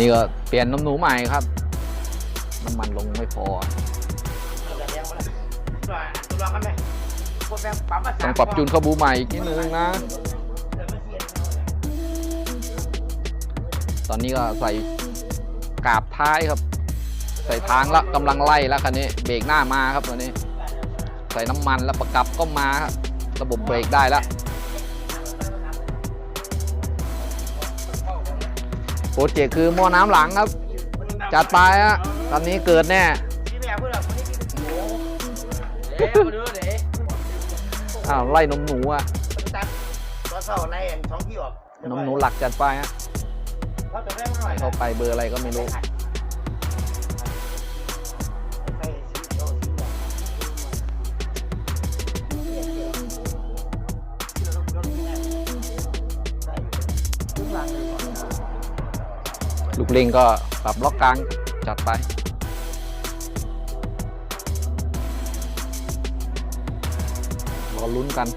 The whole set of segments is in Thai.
นี้ก็เปลี่ยนน้ำหนูใหม่ครับ น้ำมันลงไม่พอ ต้องปรับจูนคาบูใหม่อีกนิดนึงนะ ตอนนี้ก็ใส่กาบท้ายครับ ใส่ทางแล้วกำลังไล่แล้วคันนี้ เบรกหน้ามาครับตัวนี้ ใส่น้ำมันแล้วประกับก็มาครับระบบเบรกได้แล้ว ปรเจกต์คือหม้อน้ำหลังครับ จัดไปฮะตอนนี้เกิดแน่อ้าวไล่นมหนูอะนมหนูหลักจัดไปฮะเข้าไปเบอร์อะไรก็ไม่รู้ ลูกลิงก็ปรับล็อกกลางจัดไป รอลุ้นกัน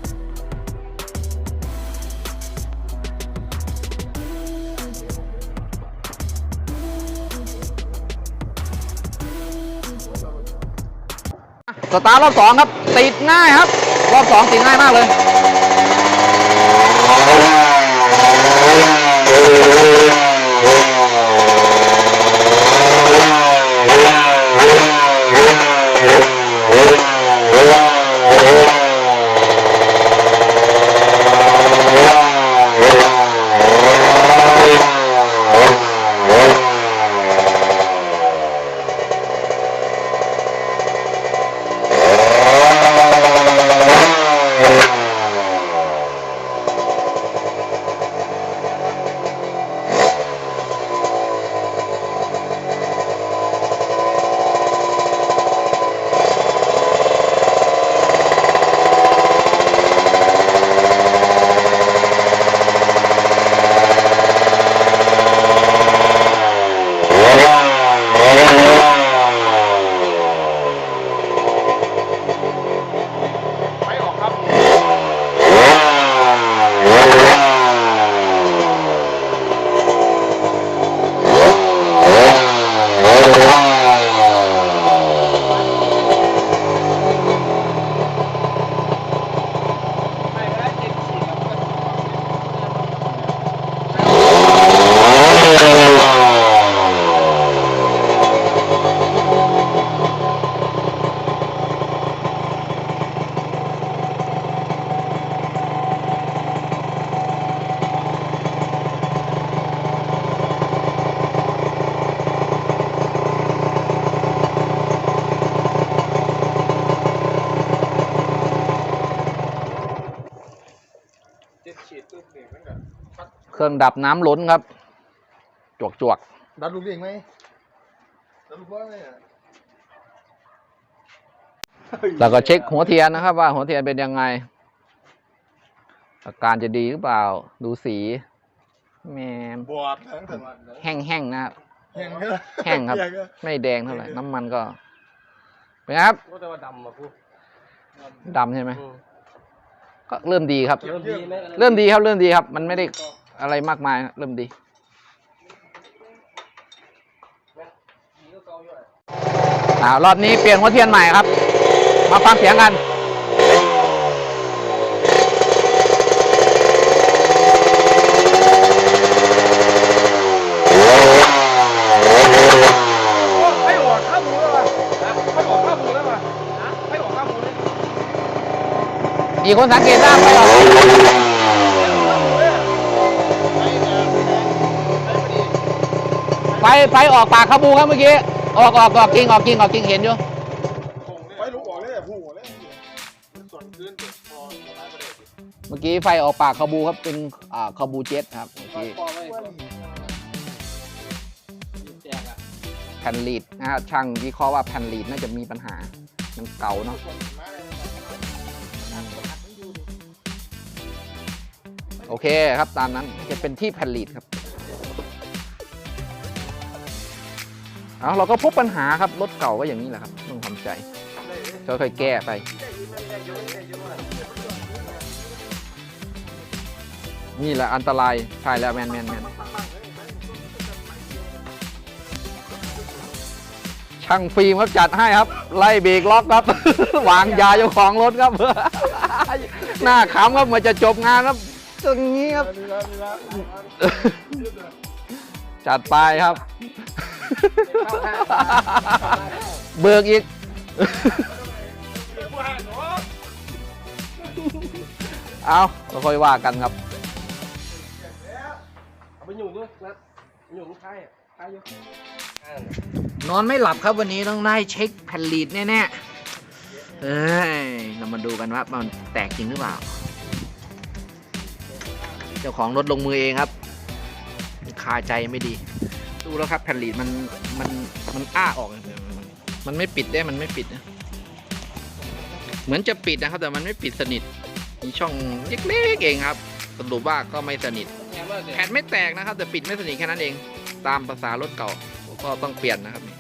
สตาร์ทรอบสองครับ ติดง่ายครับ รอบสองติดง่ายมากเลย เครื่องดับน้ำล้นครับ จวกจวกดัดลูกเลี้ยงไหมดัดลูกบอลไหมอะๆแล้วก็เช็คหัวเทียนนะครับ ว่าหัวเทียนเป็นยังไง อาการจะดีหรือเปล่า ดูสีแหมบอดทั้งทั้งแห้งๆนะครับแห้งก็แห้งครับ ไม่แดงเท่าไหร่น้ำมันก็เป็นไงครับก็แต่ว่าดำอะพูดำใช่ไหมก็เริ่มดีครับเริ่มดีไหมเริ่มดีครับเริ่มดีครับ มันไม่ได้ อะไรมากมายนะเริ่มดี อ่ารอบนี้เปลี่ยนหัวเทียนใหม่ครับ มาฟังเสียงกันให้ออกข้าหมูแล้วป่ะให้ออกข้าหมูแล้วป่ะให้ออกข้าหมูเลยมีคนสังเกตได้ไหมครับ ไฟไฟออกปากขบูครับเมื่อกี้ ออกออกออกกิ่งออกกิ่งออกกิ่งเห็นอยู่ไปลูกออกเลยผู้เลยส่วนคืนพอเลยเมื่อกี้ไฟออกปากขบูครับเป็นอ่าขบูเจ็ตครับเมื่อกี้แจกอะแผ่นลีดนะฮะช่างวิเคราะห์ว่าแผ่นลีดน่าจะมีปัญหามันเก่าเนาะโอเคครับตามนั้นจะเป็นที่แผ่นลีดครับ เอาเราก็พบปัญหาครับรถเก่าก็อย่างนี้แหละครับต้องทำใจค่อยๆแก้ไปนี่แหละอันตรายใช่แล้วแมนแมนแมนช่างฟิล์มครับจัดให้ครับ ไล่เบรกล็อกครับ วางยาเจ้าของรถครับ หน้าขำครับเหมาจะจบงานครับอย่างนี้ครับ จัดไปครับ เบิกอีกเอาเราค่อยว่ากันครับเอาไปอยู่ด้วยนะอยู่ท้ายอะท้ายอยู่นอนไม่หลับครับวันนี้ต้องได้เช็คแผ่นลีดแน่ๆเอ้ย เรามาดูกันว่ามันแตกจริงหรือเปล่า เจ้าของรถลงมือเองครับคาใจไม่ดี ดูแล้วครับแผ่นลีดมันมันมันอ้าออก มันไม่ปิดได้มันไม่ปิดนะเหมือนจะปิดนะครับ แต่มันไม่ปิดสนิทมีช่องเล็กๆเองครับสรุปว่าก็ไม่สนิทแผ่นไม่แตกนะครับ แต่ปิดไม่สนิทแค่นั้นเอง ตามภาษารถเก่าก็ต้องเปลี่ยนนะครับนี่